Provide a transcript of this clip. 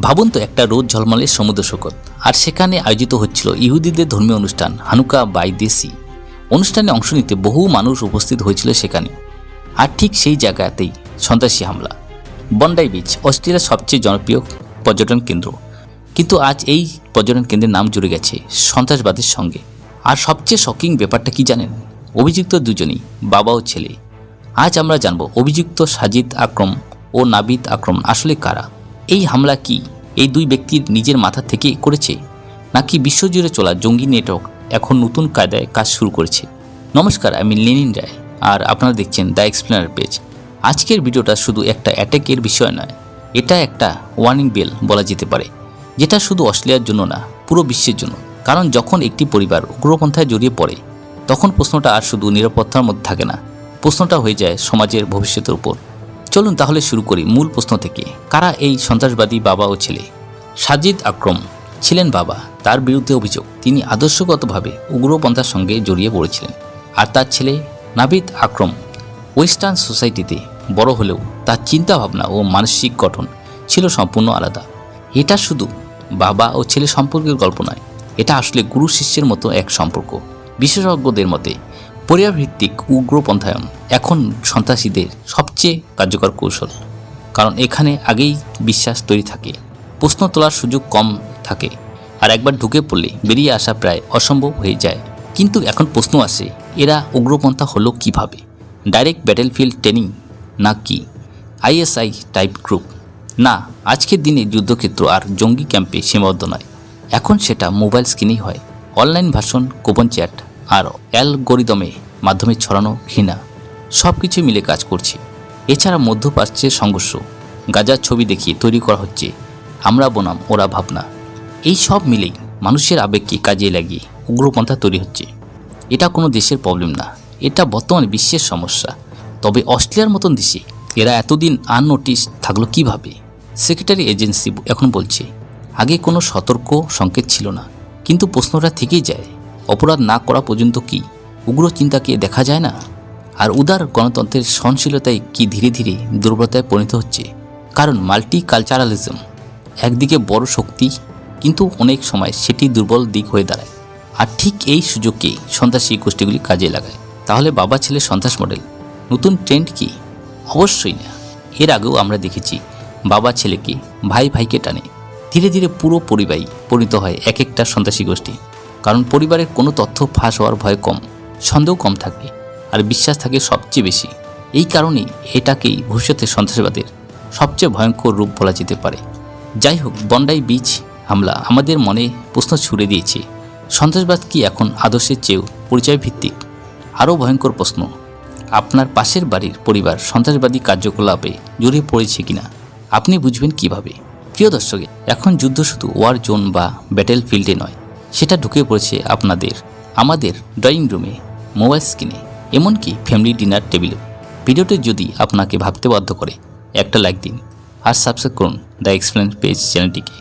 ভাবুন তো, একটা রোদ ঝলমলে সমুদ্র সৈকত। আর সেখানে আয়োজিত হচ্ছিল ইহুদিদের ধর্মীয় অনুষ্ঠান, হানুকা বাই দেশি। অনুষ্ঠানে অংশ নিতে বহু মানুষ উপস্থিত হয়েছিল সেখানে। আর ঠিক সেই জায়গাতেই সন্ত্রাসী হামলা। বন্ডাই বিচ, অস্ট্রেলিয়ার সবচেয়ে জনপ্রিয় পর্যটন কেন্দ্র। কিন্তু আজ এই পর্যটন কেন্দ্রের নাম জুড়ে গেছে সন্ত্রাসবাদের সঙ্গে। আর সবচেয়ে শকিং ব্যাপারটা কি জানেন? অভিযুক্ত দুজনই, বাবা ও ছেলে। আজ আমরা জানব, অভিযুক্ত সাজিদ আক্রম ও নাবিদ আক্রম আসলে কারা? এই হামলা কি এই দুই ব্যক্তির নিজের মাথা থেকে করেছে? নাকি বিশ্বজুড়ে চলা জঙ্গি নেটওয়ার্ক এখন নতুন কায়দায় কাজ শুরু করেছে? নমস্কার, আমি লেনিন রায় আর আপনারা দেখছেন দ্য এক্সপ্লেনার পেজ। আজকের ভিডিওটা শুধু একটা অ্যাটাকের বিষয় নয়, এটা একটা ওয়ার্নিং বেল বলা যেতে পারে, যেটা শুধু অস্ট্রেলিয়ার জন্য না, পুরো বিশ্বের জন্য। কারণ যখন একটি পরিবার উগ্রপন্থায় জড়িয়ে পড়ে, তখন প্রশ্নটা আর শুধু নিরাপত্তার মধ্যে থাকে না, প্রশ্নটা হয়ে যায় সমাজের ভবিষ্যতের উপর। চলুন তাহলে শুরু করি মূল প্রশ্ন থেকে। কারা এই সন্ত্রাসবাদী বাবা ও ছেলে? সাজিদ আক্রম ছিলেন বাবা, তার বিরুদ্ধে অভিযোগ। তিনি আদর্শগতভাবে উগ্রপন্থার সঙ্গে জড়িয়ে পড়েছিলেন। আর তার ছেলে নাবিদ আক্রম ওয়েস্টার্ন সোসাইটিতে বড় হলেও তার চিন্তাভাবনা ও মানসিক গঠন ছিল সম্পূর্ণ আলাদা। এটা শুধু বাবা ও ছেলে সম্পর্কের গল্প নয়, এটা আসলে গুরু শিষ্যের মতো এক সম্পর্ক। বিশেষজ্ঞদের মতে পরিবারভিত্তিক উগ্রপন্থায়ন এখন সন্ত্রাসীদের সবচেয়ে কার্যকর কৌশল। কারণ এখানে আগেই বিশ্বাস তৈরি থাকে, প্রশ্ন তোলার সুযোগ কম থাকে, আর একবার ঢুকে পড়লে বেরিয়ে আসা প্রায় অসম্ভব হয়ে যায়। কিন্তু এখন প্রশ্ন আসে, এরা উগ্রপন্থা হলো কীভাবে? ডাইরেক্ট ব্যাটেলফিল্ড ট্রেনিং না কি? ISI type group? না, আজকের দিনে যুদ্ধক্ষেত্র আর জঙ্গি ক্যাম্পে সীমাবদ্ধ নয়। এখন সেটা মোবাইল স্ক্রিনেই হয়। অনলাইন ভাষণ গোপন চ্যাট আর অ্যালগোরিদমে মাধ্যমে ছড়ানো ঘৃণা সব কিছু মিলে কাজ করছে। এছাড়া মধ্যপ্রাচ্যের সংঘর্ষ গাজার ছবি দেখিয়ে তৈরি করা হচ্ছে, আমরা বনাম, ওরা ভাবনা। এই সব মিলেই মানুষের আবেগকে কাজে লাগিয়ে উগ্রপন্থা তৈরি হচ্ছে। এটা কোনো দেশের প্রবলেম না, এটা বর্তমানে বিশ্বের সমস্যা। তবে অস্ট্রেলিয়ার মতন দেশে এরা এতদিন আননোটিস থাকল কীভাবে? সেক্রেটারি এজেন্সি এখন বলছে, আগে কোনো সতর্ক সংকেত ছিল না, কিন্তু প্রশ্নটা থেকেই যায়। অপরাধ না করা পর্যন্ত কি উগ্র চিন্তাকে দেখা যায় না? আর উদার গণতন্ত্রের সহনশীলতায় কি ধীরে ধীরে দুর্বলতায় পরিণত হচ্ছে? কারণ মাল্টি কালচারালিজম একদিকে বড় শক্তি, কিন্তু অনেক সময় সেটি দুর্বল দিক হয়ে দাঁড়ায়। আর ঠিক এই সুযোগকে সন্ত্রাসী গোষ্ঠীগুলি কাজে লাগায়। তাহলে বাবা ছেলে সন্ত্রাস মডেল, নতুন ট্রেন্ড কি? অবশ্যই না। এর আগেও আমরা দেখেছি, বাবা ছেলেকে ভাই ভাইকে টানে। ধীরে ধীরে পুরো পরিবারই পরিণত হয় এক একটা সন্ত্রাসী গোষ্ঠী। কারণ পরিবারের কোনো তথ্য ফাঁস হওয়ার ভয় কম, সন্দেহ কম থাকে, আর বিশ্বাস থাকে সবচেয়ে বেশি। এই কারণেই এটাকেই ভবিষ্যতে সন্ত্রাসবাদের সবচেয়ে ভয়ঙ্কর রূপ বলা যেতে পারে। যাই হোক বন্ডাই বিচ হামলা আমাদের মনে প্রশ্ন ছুড়ে দিয়েছে, সন্ত্রাসবাদ কি এখন আদর্শের চেয়েও পরিচয় ভিত্তিক আরও ভয়ঙ্কর প্রশ্ন, আপনার পাশের বাড়ির পরিবার সন্ত্রাসবাদী কার্যকলাপে জড়িয়ে পড়েছে কিনা? আপনি বুঝবেন কীভাবে? প্রিয় দর্শকে, এখন যুদ্ধ শুধু ওয়ার জোন বা ব্যাটেল ফিল্ডে নয় সেটা ঢুকে পড়েছে আপনাদের, আমাদের ড্রয়িং রুমে মোবাইল স্ক্রিনে এমনকি ফ্যামিলি ডিনার টেবিলেও ভিডিওটি যদি আপনাকে ভাবতে বাধ্য করে, একটা লাইক দিন, আর সাবস্ক্রাইব করুন দ্য এক্সপ্লেন পেজ চ্যানেলটিকে